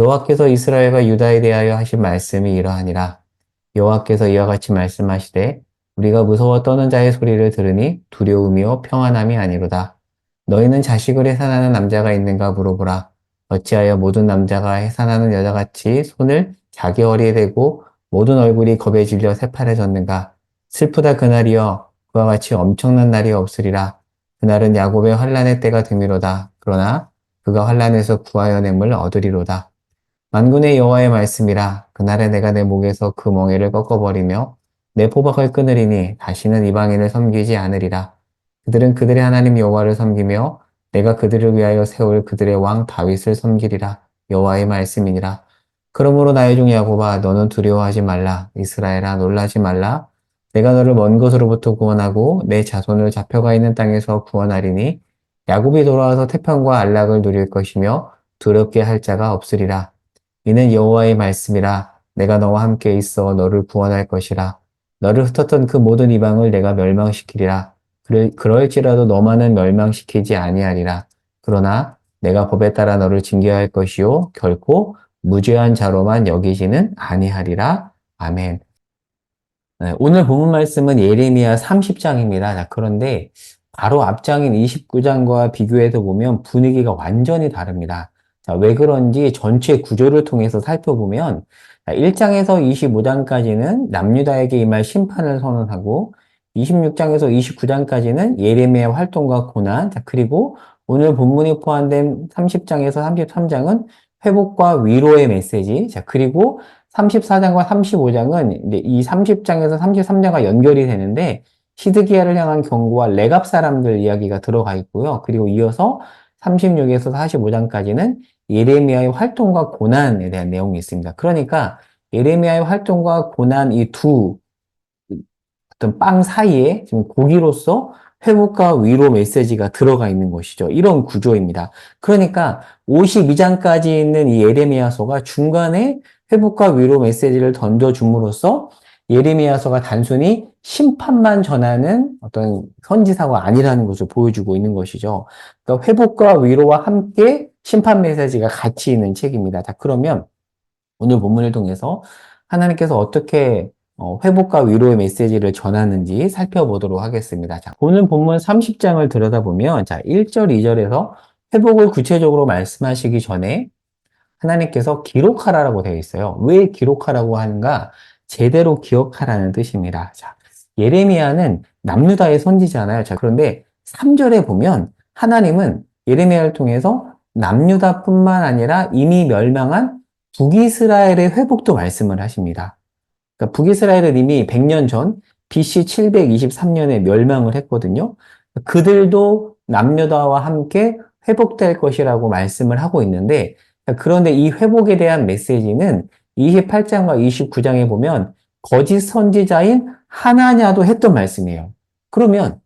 여호와께서 이스라엘과 유다에 대하여 하신 말씀이 이러하니라. 여호와께서 이와 같이 말씀하시되 우리가 무서워 떠는 자의 소리를 들으니 두려움이요 평안함이 아니로다. 너희는 자식을 해산하는 남자가 있는가 물어보라. 어찌하여 모든 남자가 해산하는 여자같이 손을 자기 허리에 대고 모든 얼굴이 겁에 질려 새파래졌는가. 슬프다 그날이여 그와 같이 엄청난 날이 없으리라. 그날은 야곱의 환란의 때가 됨이로다. 그러나 그가 환란에서 구하여 냄을 얻으리로다. 만군의 여호와의 말씀이라. 그날에 내가 내 목에서 그 멍에를 꺾어버리며 내 포박을 끊으리니 다시는 이방인을 섬기지 않으리라. 그들은 그들의 하나님 여호와를 섬기며 내가 그들을 위하여 세울 그들의 왕 다윗을 섬기리라. 여호와의 말씀이니라. 그러므로 나의 종 야곱아 너는 두려워하지 말라. 이스라엘아 놀라지 말라. 내가 너를 먼 곳으로부터 구원하고 내 자손을 잡혀가 있는 땅에서 구원하리니 야곱이 돌아와서 태평과 안락을 누릴 것이며 두렵게 할 자가 없으리라. 이는 여호와의 말씀이라 내가 너와 함께 있어 너를 구원할 것이라. 너를 흩었던 그 모든 이방을 내가 멸망시키리라. 그럴지라도 너만은 멸망시키지 아니하리라. 그러나 내가 법에 따라 너를 징계할 것이요 결코 무죄한 자로만 여기지는 아니하리라. 아멘. 네, 오늘 본문 말씀은 예레미야 30장입니다. 자, 그런데 바로 앞장인 29장과 비교해서 보면 분위기가 완전히 다릅니다. 자, 왜 그런지 전체 구조를 통해서 살펴보면 1장에서 25장까지는 남유다에게 임할 심판을 선언하고 26장에서 29장까지는 예레미야 활동과 고난, 자, 그리고 오늘 본문이 포함된 30장에서 33장은 회복과 위로의 메시지, 자, 그리고 34장과 35장은 이제 이 30장에서 33장과 연결이 되는데 시드기야를 향한 경고와 레갑 사람들 이야기가 들어가 있고요. 그리고 이어서 36에서 45장까지는 예레미야의 활동과 고난에 대한 내용이 있습니다. 그러니까 예레미야의 활동과 고난 이 두 어떤 빵 사이에 지금 고기로서 회복과 위로 메시지가 들어가 있는 것이죠. 이런 구조입니다. 그러니까 52장까지 있는 이 예레미야서가 중간에 회복과 위로 메시지를 던져줌으로써 예레미야서가 단순히 심판만 전하는 어떤 선지사가 아니라는 것을 보여주고 있는 것이죠. 그러니까 회복과 위로와 함께 심판 메시지가 같이 있는 책입니다. 자, 그러면 오늘 본문을 통해서 하나님께서 어떻게 어, 회복과 위로의 메시지를 전하는지 살펴보도록 하겠습니다. 자, 오늘 본문 30장을 들여다보면, 자, 1절, 2절에서 회복을 구체적으로 말씀하시기 전에 하나님께서 기록하라라고 되어 있어요. 왜 기록하라고 하는가? 제대로 기억하라는 뜻입니다. 자, 예레미야는 남유다의 선지잖아요. 자, 그런데 3절에 보면 하나님은 예레미야를 통해서 남유다뿐만 아니라 이미 멸망한 북이스라엘의 회복도 말씀을 하십니다. 그러니까 북이스라엘은 이미 100년 전 BC 723년에 멸망을 했거든요. 그들도 남유다와 함께 회복될 것이라고 말씀을 하고 있는데 그런데 이 회복에 대한 메시지는 28장과 29장에 보면 거짓 선지자인 하나냐도 했던 말씀이에요. 그러면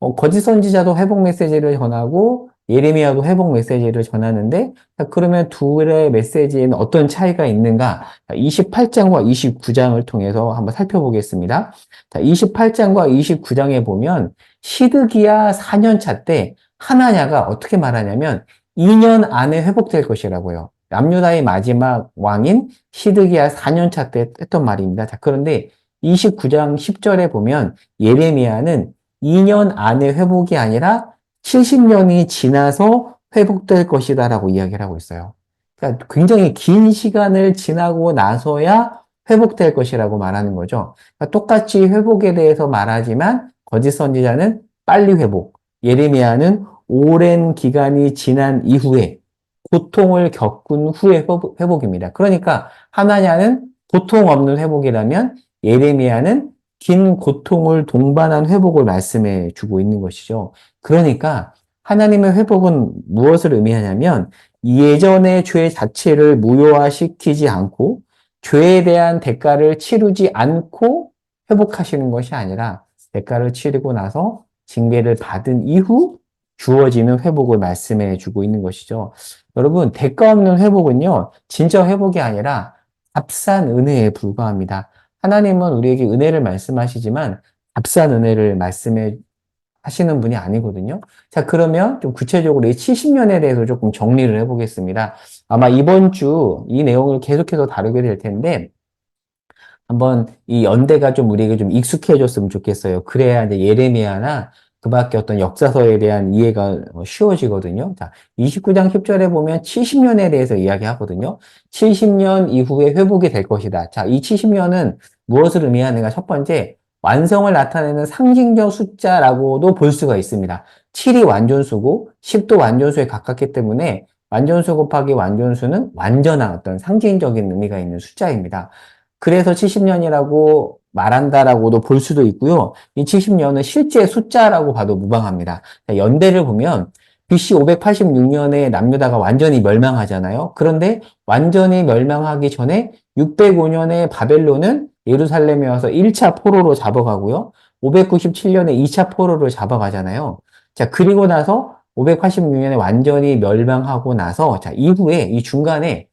어, 거짓 선지자도 회복 메시지를 전하고 예레미야도 회복 메시지를 전하는데 그러면 둘의 메시지에는 어떤 차이가 있는가? 28장과 29장을 통해서 한번 살펴보겠습니다. 28장과 29장에 보면 시드기야 4년차 때 하나냐가 어떻게 말하냐면 2년 안에 회복될 것이라고요. 남유다의 마지막 왕인 시드기야 4년차 때 했던 말입니다. 자, 그런데 29장 10절에 보면 예레미야는 2년 안에 회복이 아니라 70년이 지나서 회복될 것이다라고 이야기를 하고 있어요. 그러니까 굉장히 긴 시간을 지나고 나서야 회복될 것이라고 말하는 거죠. 그러니까 똑같이 회복에 대해서 말하지만 거짓 선지자는 빨리 회복, 예레미야는 오랜 기간이 지난 이후에 고통을 겪은 후의 회복입니다. 그러니까 하나냐는 고통 없는 회복이라면 예레미야는 긴 고통을 동반한 회복을 말씀해 주고 있는 것이죠. 그러니까 하나님의 회복은 무엇을 의미하냐면 예전의 죄 자체를 무효화시키지 않고 죄에 대한 대가를 치르지 않고 회복하시는 것이 아니라 대가를 치르고 나서 징계를 받은 이후 주어지는 회복을 말씀해 주고 있는 것이죠. 여러분, 대가 없는 회복은요, 진짜 회복이 아니라 값싼 은혜에 불과합니다. 하나님은 우리에게 은혜를 말씀하시지만 값싼 은혜를 말씀해 하시는 분이 아니거든요. 자, 그러면 좀 구체적으로 이 70년에 대해서 조금 정리를 해보겠습니다. 아마 이번 주 이 내용을 계속해서 다루게 될 텐데, 한번 이 연대가 좀 우리에게 좀 익숙해졌으면 좋겠어요. 그래야 이제 예레미야나 그 밖에 어떤 역사서에 대한 이해가 쉬워지거든요. 자, 29장 10절에 보면 70년에 대해서 이야기하거든요. 70년 이후에 회복이 될 것이다. 자, 이 70년은 무엇을 의미하는가? 첫 번째, 완성을 나타내는 상징적 숫자라고도 볼 수가 있습니다. 7이 완전수고 10도 완전수에 가깝기 때문에 완전수 곱하기 완전수는 완전한 어떤 상징적인 의미가 있는 숫자입니다. 그래서 70년이라고 말한다라고도 볼 수도 있고요. 이 70년은 실제 숫자라고 봐도 무방합니다. 연대를 보면 BC 586년에 남유다가 완전히 멸망하잖아요. 그런데 완전히 멸망하기 전에 605년에 바벨론은 예루살렘에 와서 1차 포로로 잡아가고요. 597년에 2차 포로로 잡아가잖아요. 자, 그리고 나서 586년에 완전히 멸망하고 나서 자, 이후에 이 중간에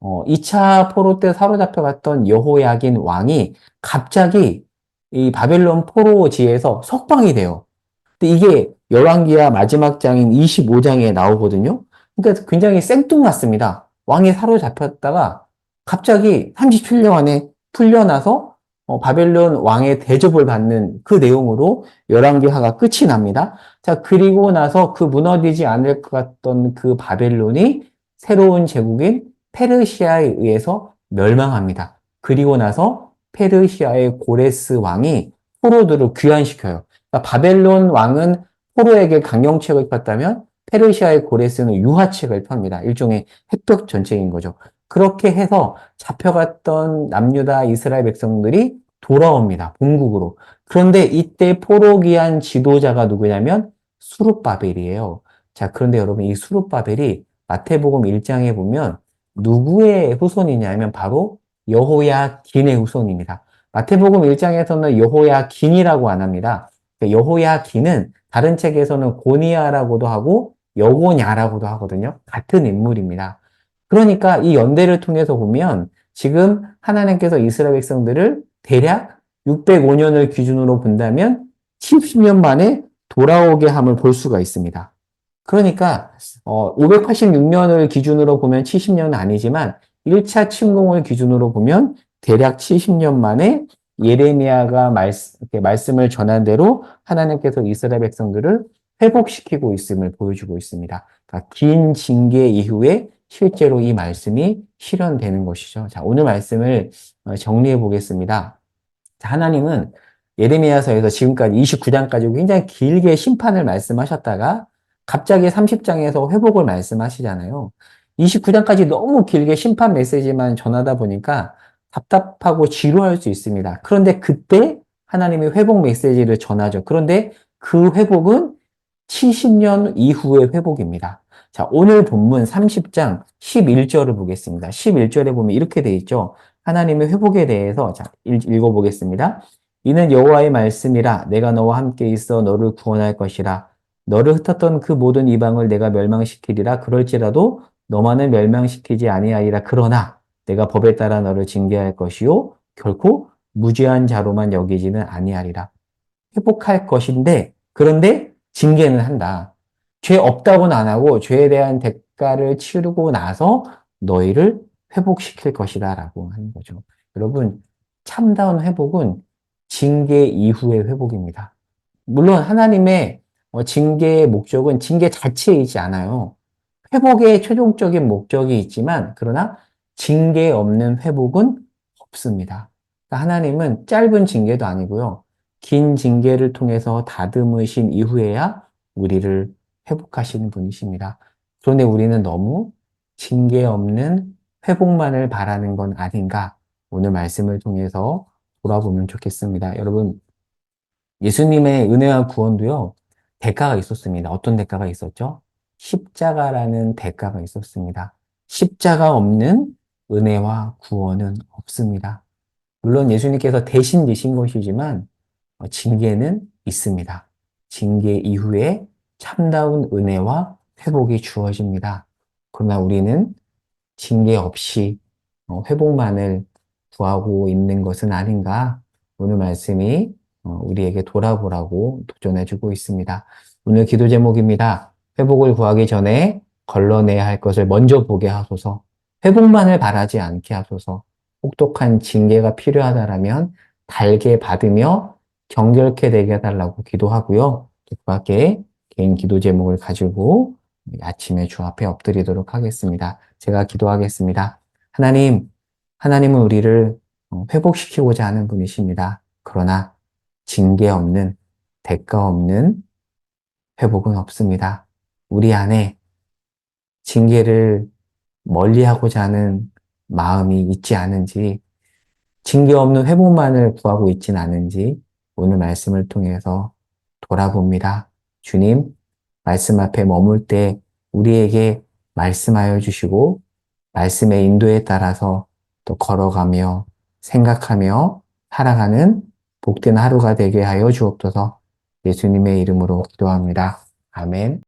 어, 2차 포로 때 사로잡혀갔던 여호야긴 왕이 갑자기 이 바벨론 포로지에서 석방이 돼요. 근데 이게 열왕기야 마지막 장인 25장에 나오거든요. 그러니까 굉장히 생뚱맞습니다. 왕이 사로잡혔다가 갑자기 37년 안에 풀려나서 어, 바벨론 왕의 대접을 받는 그 내용으로 열왕기하가 끝이 납니다. 자, 그리고 나서 그 무너지지 않을 것 같던 그 바벨론이 새로운 제국인 페르시아에 의해서 멸망합니다. 그리고 나서 페르시아의 고레스 왕이 포로들을 귀환시켜요. 그러니까 바벨론 왕은 포로에게 강경책을 폈다면 페르시아의 고레스는 유화책을 펴니다. 일종의 햇볕 전쟁인 거죠. 그렇게 해서 잡혀갔던 남유다 이스라엘 백성들이 돌아옵니다. 본국으로. 그런데 이때 포로 귀한 지도자가 누구냐면 수룹바벨이에요. 자, 그런데 여러분 이 수룹바벨이 마태복음 1장에 보면 누구의 후손이냐면 바로 여호야긴의 후손입니다. 마태복음 1장에서는 여호야긴이라고 안 합니다. 그러니까 여호야긴은 다른 책에서는 고니아라고도 하고 여고냐라고도 하거든요. 같은 인물입니다. 그러니까 이 연대를 통해서 보면 지금 하나님께서 이스라엘 백성들을 대략 605년을 기준으로 본다면 70년 만에 돌아오게 함을 볼 수가 있습니다. 그러니까 어, 586년을 기준으로 보면 70년은 아니지만 1차 침공을 기준으로 보면 대략 70년 만에 예레미야가 말씀, 말씀을 전한 대로 하나님께서 이스라엘 백성들을 회복시키고 있음을 보여주고 있습니다. 그러니까 긴 징계 이후에 실제로 이 말씀이 실현되는 것이죠. 자, 오늘 말씀을 어, 정리해 보겠습니다. 자, 하나님은 예레미야서에서 지금까지 29장까지 굉장히 길게 심판을 말씀하셨다가 갑자기 30장에서 회복을 말씀하시잖아요. 29장까지 너무 길게 심판 메시지만 전하다 보니까 답답하고 지루할 수 있습니다. 그런데 그때 하나님이 회복 메시지를 전하죠. 그런데 그 회복은 70년 이후의 회복입니다. 자, 오늘 본문 30장 11절을 보겠습니다. 11절에 보면 이렇게 돼 있죠. 하나님의 회복에 대해서 자, 읽어 보겠습니다. 이는 여호와의 말씀이라 내가 너와 함께 있어 너를 구원할 것이라 너를 흩었던 그 모든 이방을 내가 멸망시키리라 그럴지라도 너만은 멸망시키지 아니하리라 그러나 내가 법에 따라 너를 징계할 것이요 결코 무죄한 자로만 여기지는 아니하리라 회복할 것인데 그런데 징계는 한다. 죄 없다고는 안 하고 죄에 대한 대가를 치르고 나서 너희를 회복시킬 것이다 라고 하는 거죠. 여러분, 참다운 회복은 징계 이후의 회복입니다. 물론 하나님의 어, 징계의 목적은 징계 자체이지 않아요. 회복의 최종적인 목적이 있지만, 그러나 징계 없는 회복은 없습니다. 그러니까 하나님은 짧은 징계도 아니고요. 긴 징계를 통해서 다듬으신 이후에야 우리를 회복하시는 분이십니다. 그런데 우리는 너무 징계 없는 회복만을 바라는 건 아닌가 오늘 말씀을 통해서 돌아보면 좋겠습니다. 여러분, 예수님의 은혜와 구원도요, 대가가 있었습니다. 어떤 대가가 있었죠? 십자가라는 대가가 있었습니다. 십자가 없는 은혜와 구원은 없습니다. 물론 예수님께서 대신 지신 것이지만 어, 징계는 있습니다. 징계 이후에 참다운 은혜와 회복이 주어집니다. 그러나 우리는 징계 없이 어, 회복만을 구하고 있는 것은 아닌가? 오늘 말씀이 어, 우리에게 돌아보라고 도전해주고 있습니다. 오늘 기도 제목입니다. 회복을 구하기 전에 걸러내야 할 것을 먼저 보게 하소서. 회복만을 바라지 않게 하소서. 혹독한 징계가 필요하다라면 달게 받으며 정결케 되게 해달라고 기도하고요. 또그 밖에 개인 기도 제목을 가지고 아침에 주 앞에 엎드리도록 하겠습니다. 제가 기도하겠습니다. 하나님, 하나님은 우리를 어, 회복시키고자 하는 분이십니다. 그러나 징계 없는, 대가 없는 회복은 없습니다. 우리 안에 징계를 멀리하고자 하는 마음이 있지 않은지, 징계 없는 회복만을 구하고 있진 않은지 오늘 말씀을 통해서 돌아봅니다. 주님, 말씀 앞에 머물 때 우리에게 말씀하여 주시고 말씀의 인도에 따라서 또 걸어가며 생각하며 살아가는 복된 하루가 되게 하여 주옵소서 예수님의 이름으로 기도합니다. 아멘.